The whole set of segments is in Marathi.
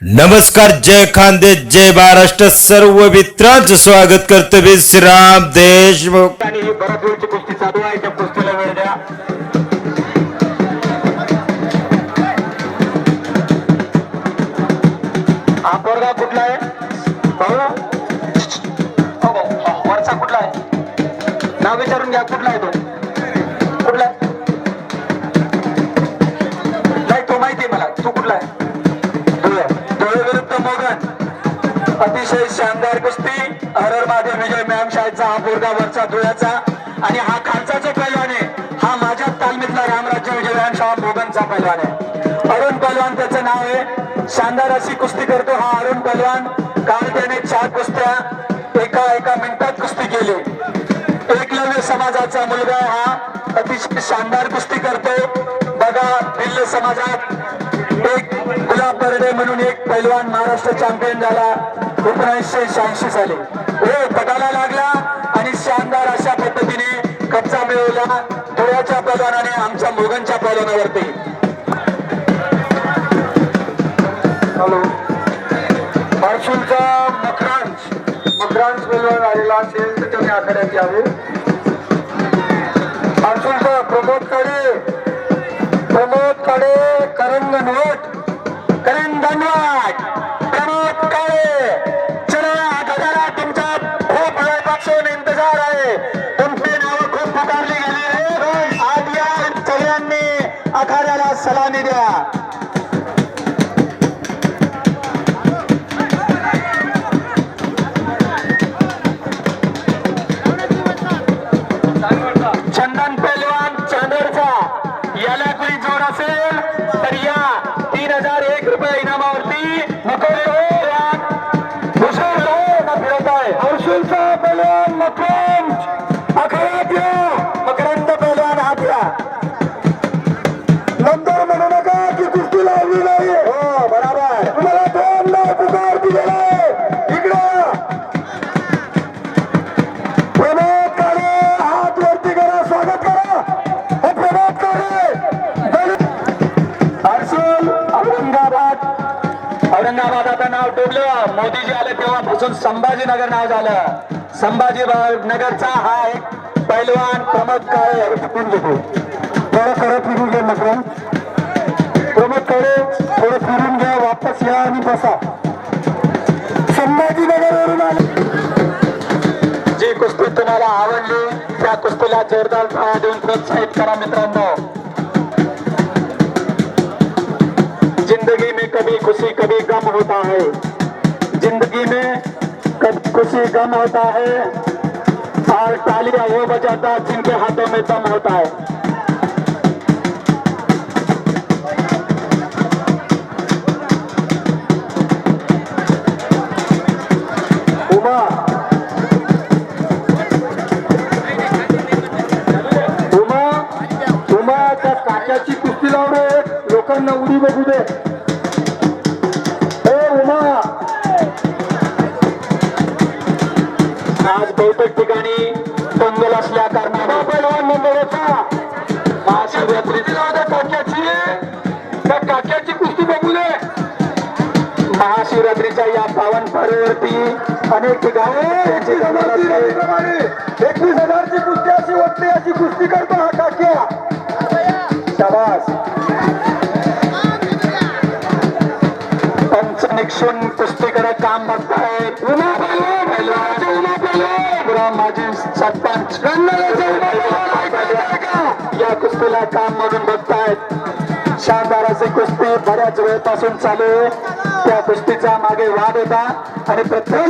नमस्कार जय खानदे जय महाराष्ट्र सर्व मित्रांचं स्वागत करतो मी श्रीराम देशमुख. आणि ही बऱ्याच वेळची कुस्ती चालू आहे त्या कुस्तीला वेळ द्या. हा पोरगा कुठला आहे? भाऊ हो, हो, हो वरचा कुठला आहे? नाव विचारून घ्या कुठला आहे तो? अतिशय शानदार कुस्ती. हरर महादेव विजय मॅम शाळेचा हा पोरगा वरचा धुळ्याचा. आणि हा खालचा जो पैलवान. आहे हा माझ्या तालमीतला रामराज्य विजय मॅम शाळा भोगनचा पैलवान. आहे अरुण पैलवान त्याचं नाव आहे. शानदार अशी कुस्ती करतो हा अरुण पैलवान. काल त्याने चार कुस्त्या. एका एका मिनिटात कुस्ती केली. एकलव्य समाजाचा मुलगा हा अतिशय शानदार कुस्ती करतो. बघा भिल्ल समाजात. तरडे म्हणून एक पैलवान महाराष्ट्र चॅम्पियन झाला. एकोणीसशे शहाऐंशी साली. हो पटाला लागला आणि शानदार अशा पद्धतीने कच्चा मिळवला. धुळ्याच्या पैलवानाने आमच्या मोगनच्या पैलवानावरती. हॅलो. हर्षुलचा मकरांश मकरांश पैलवान आलेला असेल तर तुम्ही आखाड्यात यावे हर्षुलचा प्रमोद काडे प्रमोदकडे सगळ्यांनी आखाड्याला सलामी द्या. चंदन पेलवान चांदोरचा. याला कोणी जोड असेल तर या तीन हजार एक रुपये इनामावरती हो, मुकुल भूषण हो, न फिरत आहे हर्षुलचा पेलवान मकरंद औरंगाबाद आता नाव डुबलं मोदीजी आले तेव्हापासून संभाजीनगर नाव झालं. संभाजी नगरचा हा एक पैलवान प्रमोद काळे. टिकून घेतो थोडं खरं फिरून घ्या नका. प्रमोद काळे थोडं फिरून घ्या वापस या आणि बसा. संभाजीनगरवरून आले. जी कुस्ती तुम्हाला आवडली त्या कुस्तीला जोरदार देऊन प्रोत्साहित करा मित्रांनो. कभी खुशी कभी गम होता है। जिंदगी में कभी खुशी गम होता है और तालियां वो बजाता जिनके हाथों में दम होता है। उमा उमा उमा त्या काट्याची कुस्ती लाव रे. लोकांना उडी बघू दे. बहुतेक ठिकाणी असल्या कारणाने. पैलवान मंडळाचा महाशिवरात्री काक्याची त्या काक्याची कुस्ती बघू दे. महाशिवरात्रीच्या या पावन अनेक ठिकाणी एकवीस हजारची कुस्ती अशी वाटते अशी कुस्ती करतो हा काक्या. शाबास. पंच निक्षून कुस्ती करत काम बघतायत. उमा माजी सरपंच या कुस्तीला काम म्हणून बघतायत. शानदार अशी कुस्ती बऱ्याच वेळपासून चालू आहे. त्या कुस्तीचा मागे वाद होता आणि प्रत्येक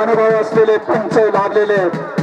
अनुभव असलेले पंच लाभलेले आहेत.